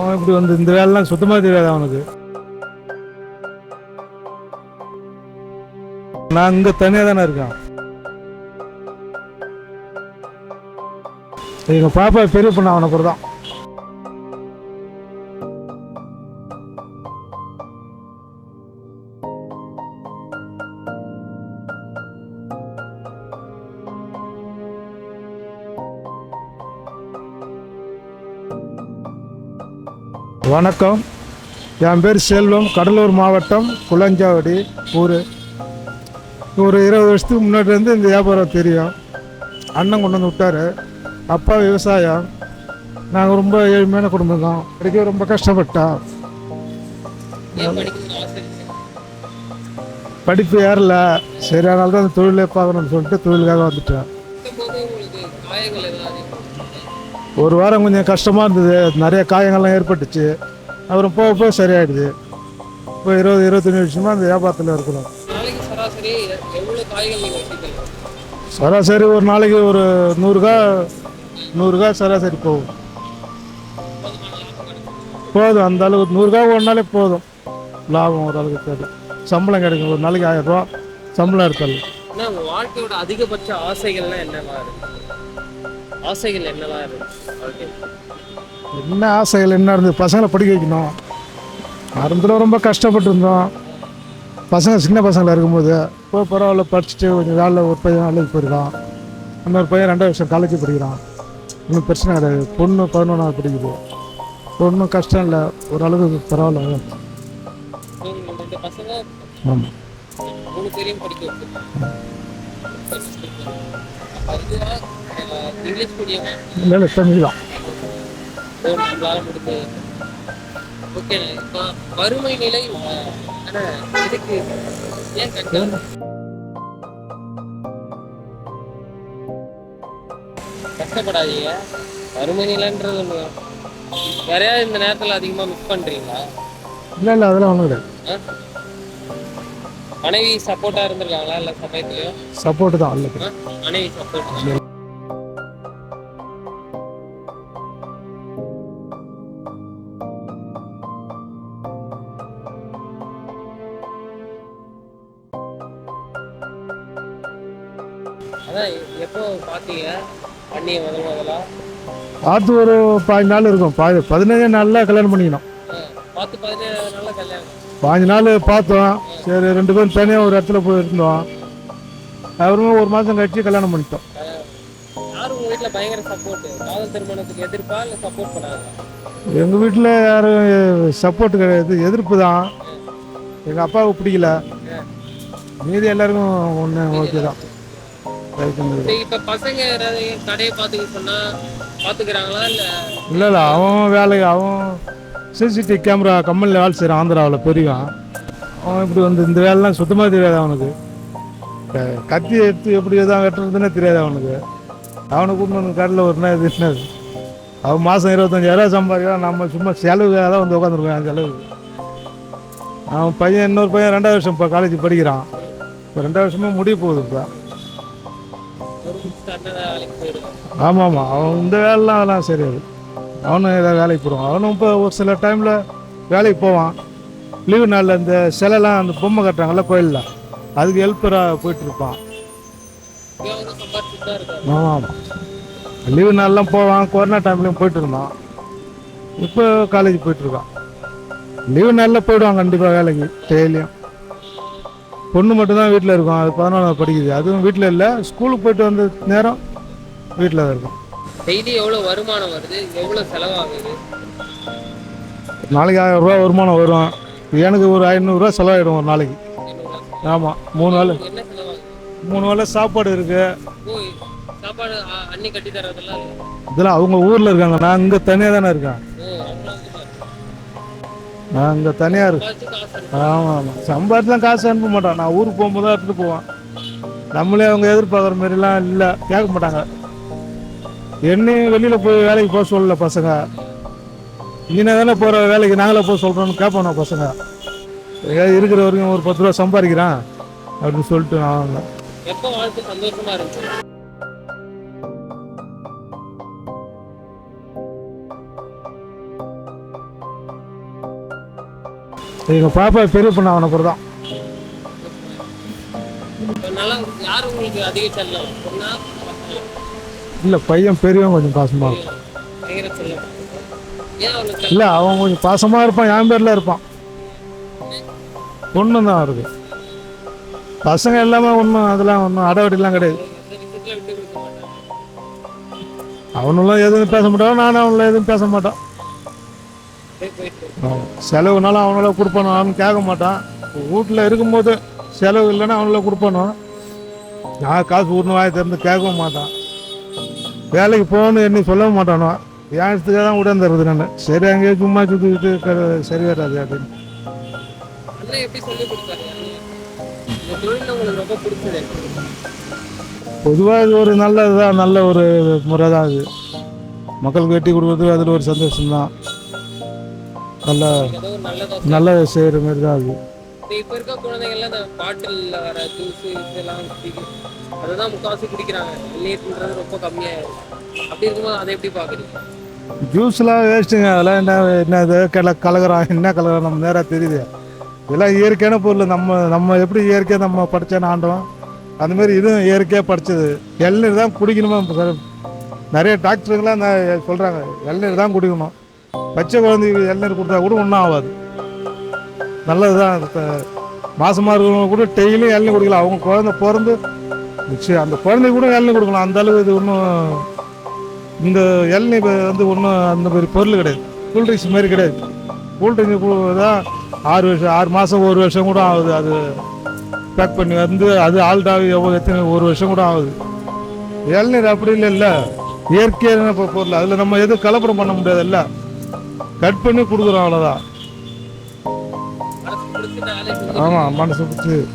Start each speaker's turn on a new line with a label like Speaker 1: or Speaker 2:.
Speaker 1: அவன் இப்படி வந்து இந்த வேலைலாம் சுத்தமாக தெரியாது அவனுக்கு. நான் இங்கே தனியாக தானே இருக்கேன். எங்கள் பாப்பா பெரிய பொண்ணு அவனை தான் வணக்கம். என் பேர் செல்வம் கடலூர் மாவட்டம் குளஞ்சாவடி ஊர். ஒரு இருபது வருஷத்துக்கு முன்னாடி இருந்து இந்த வியாபாரம் தெரியும். அண்ணன் கொண்டு வந்து விட்டாரு. அப்பா விவசாயம். நாங்கள் ரொம்ப ஏழ்மையான குடும்பம் தான். படிக்க ரொம்ப கஷ்டப்பட்டோம். படிப்பு ஏறல. சரி அதனால தான் அந்த தொழிலே பார்க்கணும்னு சொல்லிட்டு தொழிலுக்காக வந்துட்டேன். ஒரு வாரம் கொஞ்சம் கஷ்டமாக இருந்தது. நிறைய காயங்கள்லாம் ஏற்பட்டுச்சு. அப்புறம் போக போக சரியாயிடுது. இப்போ இருபது இருபத்தஞ்சி வருஷமாக அந்த வியாபாரத்தில் இருக்கிறோம்.
Speaker 2: சராசரி
Speaker 1: ஒரு நாளைக்கு ஒரு நூறுகா நூறுகா சராசரி போகும். போதும் அந்த அளவுக்கு நூறுகா ஒரு நாளைக்கு போதும். லாபம் ஒரு அளவுக்கு தெரியும் சம்பளம் கிடைக்கும். ஒரு நாளைக்கு ஆயிரம் ரூபா சம்பளம்
Speaker 2: உங்க வாழ்க்கையோட அதிகபட்ச ஆசைகள்லாம் இருக்கு? ஆசைகள் என்னவா இருக்கு?
Speaker 1: என்ன ஆசைகள் என்ன இருந்தது பசங்களை படிக்க வைக்கணும். ஆரம்பத்தில் ரொம்ப கஷ்டப்பட்டு இருந்தோம் பசங்க சின்ன பசங்களா இருக்கும்போது இப்போ பரவாயில்ல படிச்சுட்டு கொஞ்சம் வேலை ஒரு பையன் வேலைக்கு போயிருக்கான். இன்னொரு பையன் ரெண்டாவது வருஷம் காலேஜ் படிக்கிறான். ஒன்றும் பிரச்சனை கிடையாது. பொண்ணு பதினொன்றாவது படிக்குது. ஒன்றும் கஷ்டம் இல்லை. ஓரளவுக்கு பரவாயில்ல. ஆமாம்
Speaker 2: மூணு பேரையும் படிக்க இங்கிலீஷ் மீடியமா.
Speaker 1: இல்லை இல்லை தமிழ் தான்.
Speaker 2: நம்மளால ஓகே இப்போ வறுமை நிலை இதுக்கு ஏன் கஷ்டப்படாதீங்க. வறுமை நிலைன்றது யாரையாவது இந்த நேரத்துல அதிகமா மிஸ் பண்றீங்களா?
Speaker 1: இல்லை இல்லை அதெல்லாம் ஒன்றும் கிடையாது?
Speaker 2: மனைவி சப்போர்ட்டா இருந்திருக்காங்களா? இல்ல சமயத்துலயும்
Speaker 1: சப்போர்ட்டு தான் இல்லை?
Speaker 2: மனைவி சப்போர்ட் அதான் எப்போ பாத்தீங்க பண்ணிய முதல் முதலா?
Speaker 1: பார்த்து ஒரு பாஞ்சு நாள் இருக்கும். பா பதினஞ்சு நாளில் கல்யாணம் பண்ணிக்கணும்.
Speaker 2: பார்த்து பதினேழு நாள்ல கல்யாணம்.
Speaker 1: பாஞ்சு நாள் பார்த்தோம். சரி ரெண்டு பேரும் தனியாக ஒரு இடத்துல போய் இருந்தோம். அப்புறமா ஒரு மாதம் கழிச்சு கல்யாணம் பண்ணிட்டோம்.
Speaker 2: யாரும் உங்க வீட்டுல பயங்கர சப்போர்ட் காதல் திருமணத்துக்கு எதிர்ப்பா இல்ல சப்போர்ட் பண்ணாங்க
Speaker 1: எங்கள் வீட்டில் யாரும் சப்போர்ட் கிடையாது. எதிர்ப்பு தான். எங்கள் அப்பாவுக்கு பிடிக்கல. மீதி எல்லாருக்கும் ஒன்று ஓகே தான்.
Speaker 2: இப்ப பசங்க கடையை இல்ல
Speaker 1: இல்லை இல்லை அவன் வேலைக்கு அவன் சிசிடிவி கேமரா கம்பெனியில் வேலை செய்கிறான் ஆந்திராவில் பெரியவன் அவன் இப்படி வந்து இந்த வேலைலாம் சுத்தமாக தெரியாது அவனுக்கு. கத்தி எடுத்து எப்படி தான் வெட்டுறதுன்னே தெரியாது அவனுக்கு. அவனை கூப்பிட்டு கடையில் ஒரு நாள் இது என்னது அவன் மாதம் இருபத்தஞ்சாயிரம் சம்பாதிக்கிறான் நம்ம சும்மா செலவுக்காக தான் வந்து உட்காந்துருக்கோம் அந்த செலவுக்கு அவன் பையன் இன்னொரு பையன் ரெண்டாவது வருஷம் இப்போ காலேஜ் படிக்கிறான். இப்போ ரெண்டாவது வருஷமாக முடிய போகுது இப்போ. ஆமாம் ஆமாம் அவன் இந்த வேலைலாம் அதெல்லாம் சரியாது அவனும் ஏதாவது வேலைக்கு போடுவான் அவனும் இப்போ ஒரு சில டைமில் வேலைக்கு போவான். லீவு நாளில் இந்த சிலைலாம் அந்த பொம்மை கட்டுறாங்கல்ல கோயிலில் அதுக்கு ஹெல்ப்பராக போயிட்டுருப்பான் ஆமாம் ஆமாம். லீவு நாள்லாம் போவான் கொரோனா டைம்லேயும் போயிட்டு இருந்தான். இப்போ காலேஜ் போயிட்டுருக்கான் லீவு நாளில் போயிடுவான் கண்டிப்பாக வேலைக்கு டெய்லியும் பொண்ணு மட்டும்தான் வீட்டில் இருக்கும் அது பதினொன்றாவது படிக்குது. அதுவும் வீட்டில் இல்லை ஸ்கூலுக்கு போயிட்டு வந்த நேரம் வீட்டில் தான் இருக்கும்.
Speaker 2: டெய்லி எவ்வளவு வருமானம் வருது? எவ்வளவு செலவாகுது?
Speaker 1: நாளைக்கு ஆயிரம் ரூபா வருமானம் வரும். எனக்கு ஒரு ஐநூறுரூவா செலவாயிடும் ஒரு நாளைக்கு. ஆமாம் மூணு
Speaker 2: என்ன செலவாகுது?
Speaker 1: மூணு வேளை சாப்பாடு இருக்குது
Speaker 2: ஓ சாப்பாடு அ- அண்ணி கட்டி தரதெல்லாம் இல்ல.
Speaker 1: இதெல்லாம் அவங்க ஊரில் இருக்காங்க. நான் இங்கே தனியாக தானே இருக்கேன்.
Speaker 2: ஓ.
Speaker 1: நான் இங்கே தனியாக இருக்கேன்
Speaker 2: சம்பாதிச்சு காசு அனுப்பு.
Speaker 1: ஆமாம் ஆமாம் சம்பாதிச்சுலாம் காசு அனுப்ப மாட்டான் நான் ஊருக்கு போகும்போது தான் எடுத்துகிட்டு போவேன் நம்மளே அவங்க எதிர்பார்க்குற மாதிரிலாம் இல்லை. கேட்க மாட்டாங்க. என்னையும் வெளியில் போய் வேலைக்கு போக சொல்லல பசங்க. நீ தானே போகிற வேலைக்கு நாங்களே போக சொல்கிறோன்னு கேட்போம் பசங்க? ஏதாவது இருக்கிற வரைக்கும் ஒரு பத்து ரூபா சம்பாதிக்கிறேன் அப்படின்னு சொல்லிட்டு நான்
Speaker 2: எப்போ வாழ்க்கை சந்தோஷமா இருந்துச்சு
Speaker 1: எங்கள் பாப்பா பெரிய பொண்ணு அவனை கூட தான்
Speaker 2: நல்லா யார் உங்களுக்கு அதிக செல்லம்?
Speaker 1: இல்லை பையன் பெரியவன் கொஞ்சம் பாசமாக இருப்பான். இல்லை அவன் கொஞ்சம் பாசமாக இருப்பான் என் பேரில் இருப்பான். பொண்ணு தான் அவருக்கு. பசங்க எல்லாமே ஒன்றும் அதெல்லாம் ஒன்றும் அடவடிலாம் கிடையாது. அவனெல்லாம் எதுவும் பேச மாட்டான் நானும் அவனும் எதுவும் பேச மாட்டான். செலவுனாலும் அவனால கொடுப்பணும் அவன் கேட்க மாட்டான். வீட்டில் இருக்கும்போது செலவு இல்லைன்னா அவனால கொடுப்பணும் நான் காசு ஊர்னு வாய் திறந்து கேட்கவும் மாட்டான். வேலைக்கு போகணும்னு என்ன சொல்லவும் மாட்டானோ? என் இடத்துக்காக தான் உடந்துடுறது நான். சரி அங்கேயே சும்மா சுற்றிக்கிட்டு சரி வராது அப்படின்னு. பொதுவாக இது ஒரு நல்லது தான் நல்ல ஒரு முறை தான் இது மக்களுக்கு வெட்டி கொடுக்குறது அதில் ஒரு சந்தோஷம்தான் நல்ல
Speaker 2: நல்லதை
Speaker 1: செய்கிற மாதிரி தான் அது.
Speaker 2: இப்ப இருக்க குழந்தைங்க எல்லாம் இந்த பாட்டில்ல வர ஜூஸ் இதெல்லாம் அதுதான் முக்காவாசி குடிக்கிறாங்க. நீர்ன்றது ரொம்ப கம்மியா அப்படி இருக்கும்போது அதை எப்படி பாக்குறீங்க?
Speaker 1: ஜூஸ்லாம் வேஸ்ட்டுங்க. அதெல்லாம் என்ன என்ன இது? கல கலகரம் என்ன கலகரம் நம்ம நேராக தெரியுது. இதெல்லாம் இயற்கையான பொருள். நம்ம நம்ம எப்படி இயற்கையாக நம்ம படித்தேன்னு ஆண்டோம் அந்த மாதிரி இதுவும் இயற்கையாக படித்தது இளநீர் தான் குடிக்கணுமா? நிறைய டாக்டருங்களாம் சொல்கிறாங்க இளநீர் தான் குடிக்கணும். பச்சை குழந்தைக்கு இளநீர் கொடுத்தா கூட ஒன்றும் ஆகாது. நல்லது தான் மாதமாக இருக்கிறவங்க கூட டெய்லியும் இளநீர் குடிக்கலாம். அவங்க குழந்தை பிறந்து சரி, அந்த குழந்தைக்கு கூட இளநீர் கொடுக்கலாம். அந்த அளவு இது ஒன்றும் இந்த இளநீர் வந்து ஒன்றும் அந்த மாதிரி பொருள் கிடையாது. கூல்ட்ரிங்க்ஸ் மாதிரி கிடையாது. கூல்ட்ரிங்க் தான் ஆறு வருஷம் ஆறு மாதம் ஒரு வருஷம் கூட ஆகுது. அது பேக் பண்ணி வந்து அது ஆல்டாகி எவ்வளோ எத்தனை ஒரு வருஷம் கூட ஆகுது. இளநீர் அப்படி இல்லைல்ல இயற்கையான பொ- பொருள். அதில் நம்ம எதுவும் கலப்படம் பண்ண முடியாதுல்ல கட் பண்ணி கொடுக்குறோம் அவ்வளோதான் ஆமாம் மனசு பிடிச்சி.